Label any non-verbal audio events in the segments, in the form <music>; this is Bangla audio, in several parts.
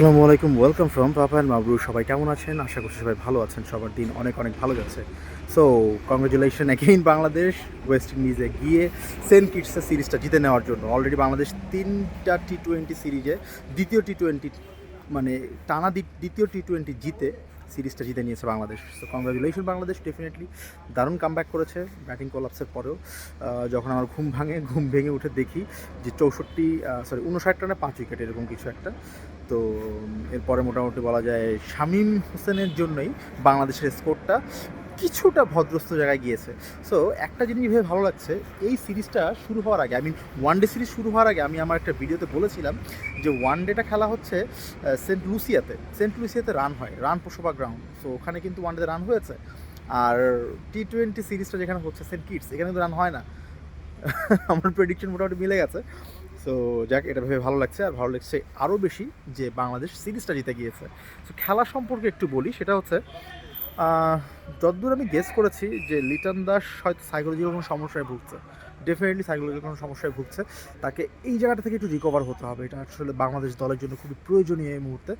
আসসালামু আলাইকুম ওয়েলকাম ফ্রম পাপা অ্যান্ড মাবরু সবাই কেমন আছেন? আশা করছি সবাই ভালো আছেন। সবার দিন অনেক অনেক ভালো যাচ্ছে। So congratulation again Bangladesh west ইন্ডিজে গিয়ে সেন্ট কিটসের সিরিজটা জিতে নেওয়ার জন্য। অলরেডি বাংলাদেশ তিনটা টি টোয়েন্টি সিরিজে দ্বিতীয় টি টোয়েন্টি মানে টানা দ্বি- দ্বিতীয় টি টোয়েন্টি জিতে। সিরিজটা জিতে নিয়েছে Bangladesh. So congratulation Bangladesh definitely দারুণ কাম করেছে ব্যাটিং কোলাপসের পরেও। যখন আমার ঘুম ভাঙে, ঘুম ভেঙে উঠে দেখি যে চৌষট্টি সরি উনষাট রানে পাঁচ উইকেট এরকম কিছু একটা। তো এরপরে মোটামুটি বলা যায় শামীম হোসেনের জন্যই বাংলাদেশের স্কোরটা কিছুটা ভদ্রস্থ জায়গায় গিয়েছে। সো একটা জিনিস ভেবে ভালো লাগছে, এই সিরিজটা শুরু হওয়ার আগে I mean one day series শুরু হওয়ার আগে আমি আমার একটা ভিডিওতে বলেছিলাম যে ওয়ান ডেটা খেলা হচ্ছে সেন্ট লুসিয়াতে সেন্ট লুসিয়াতে রান হয় রান পোষোবা গ্রাউন্ড সো ওখানে কিন্তু ওয়ান ডেতে রান হয়েছে। আর টি টোয়েন্টি সিরিজটা যেখানে হচ্ছে সেন্ট কিটস এখানে কিন্তু রান হয় না। <laughs> আমার প্রেডিকশন মোটামুটি মিলে গেছে। সো যাক, এটা ভেবে ভালো লাগছে। আর ভালো লাগছে আরও বেশি যে বাংলাদেশ সিরিজটা জিতে গিয়েছে। সো খেলা সম্পর্কে একটু বলি, সেটা হচ্ছে যতদূর আমি গেস করেছি যে লিটন দাস হয়তো সাইকোলজিক্যাল কোনো সমস্যায় ভুগছে। ডেফিনেটলি সাইকোলজিক্যাল কোনো সমস্যায় ভুগছে। তাকে এই জায়গাটা থেকে একটু রিকভার হতে হবে। এটা আসলে বাংলাদেশ দলের জন্য খুবই প্রয়োজনীয় এই মুহূর্তে।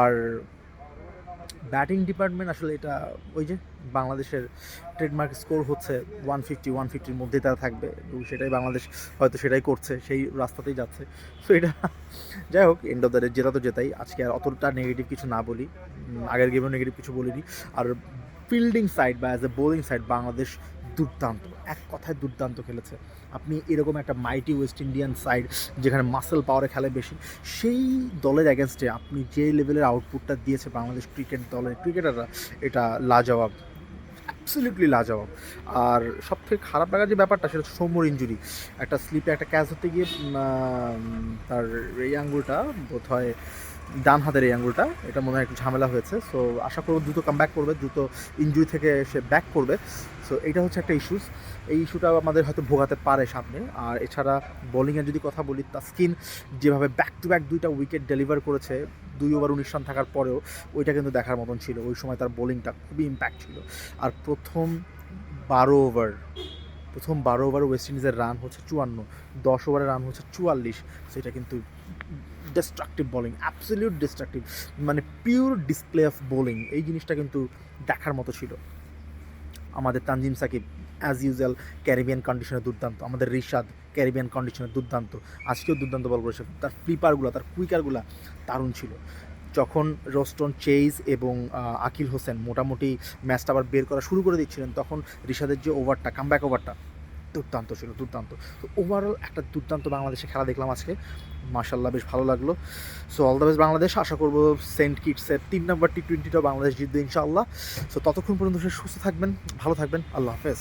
আর ব্যাটিং ডিপার্টমেন্ট আসলে এটা ওই যে বাংলাদেশের ট্রেডমার্ক স্কোর হচ্ছে ওয়ান ফিফটি ওয়ান ফিফটির মধ্যেই তারা থাকবে এবং সেটাই বাংলাদেশ হয়তো সেটাই করছে, সেই রাস্তাতেই যাচ্ছে। সো এটা যাই হোক এন্ড অফ দ্য ডে জেতা তো জেতাই। আজকে আর অতটা নেগেটিভ কিছু না বলি। আগের গেমেও নেগেটিভ কিছু বলিনি। আর ফিল্ডিং সাইড বা as a bowling side Bangladesh দুর্দান্ত, এক কথায় দুর্দান্ত খেলেছে। আপনি এরকম একটা মাইটি ওয়েস্ট ইন্ডিয়ান সাইড যেখানে মাসেল পাওয়ারে খেলে বেশি, সেই দলের অ্যাগেনস্টে আপনি যে লেভেলের আউটপুটটা দিয়েছে বাংলাদেশ ক্রিকেট দলের ক্রিকেটাররা এটা লাজবাব অ্যাবসলিউটলি লাজবাব। আর সব থেকে খারাপ লাগার যে ব্যাপারটা, সেটা সৌম্যর ইঞ্জুরি একটা স্লিপে একটা ক্যাচ হতে গিয়ে তার এই আঙ্গুলটা বোধ হয় ডান হাতের এই আঙ্গুলটা, এটা মনে হয় একটু ঝামেলা হয়েছে সো আশা করব দ্রুত কাম ব্যাক করবে, দ্রুত ইঞ্জুরি থেকে সে ব্যাক করবে সো এটা হচ্ছে একটা ইস্যুস এই ইস্যুটা আমাদের হয়তো ভোগাতে পারে সামনে, আর এছাড়া বোলিংয়ের যদি কথা বলি, তাস্কিন যেভাবে ব্যাক টু ব্যাক দুইটা উইকেট ডেলিভার করেছে, দুই ওভার উনিশ রান থাকার পরেও, ওইটা কিন্তু দেখার মতন ছিল, ওই সময় তার বোলিংটা খুবই ইম্প্যাক্ট ছিল, আর প্রথম বারো ওভার প্রথম বারো ওভার ওয়েস্ট ইন্ডিজের রান হচ্ছে চুয়ান্ন, দশ ওভারের রান হচ্ছে চুয়াল্লিশ। সেটা কিন্তু ডিস্ট্রাকটিভ বোলিং অ্যাবসলিউট ডিস্ট্রাকটিভ মানে পিওর ডিসপ্লে অফ বোলিং এই জিনিসটা কিন্তু দেখার মতো ছিল। আমাদের Tanzim Sakib as usual Caribbean কন্ডিশনে দুর্দান্ত। আমাদের রিশাদ ক্যারিবিয়ান কন্ডিশনে দুর্দান্ত। আজকেও দুর্দান্ত বল করেছে তার ফ্লিপারগুলো তার কুইকারগুলো দারুণ ছিল। যখন রোস্টন চেইজ এবং আকিল হোসেন মোটামুটি ম্যাচটা আবার বের করা শুরু করে দিচ্ছিলেন, তখন রিশাদের যে ওভারটা কামব্যাক ওভারটা দুর্দান্ত ছিল, দুর্দান্ত। তো ওভারঅল একটা দুর্দান্ত বাংলাদেশে খেলা দেখলাম আজকে। মাশাল্লাহ বেশ ভালো লাগল। So all the best Bangladesh. আশা করব সেন্ট কিটসের তিন নম্বর টি টোয়েন্টিটাও বাংলাদেশ জিতবে ইনশাআল্লাহ। সো ততক্ষণ পর্যন্ত সে সুস্থ থাকবেন, ভালো থাকবেন। আল্লাহ হাফেজ।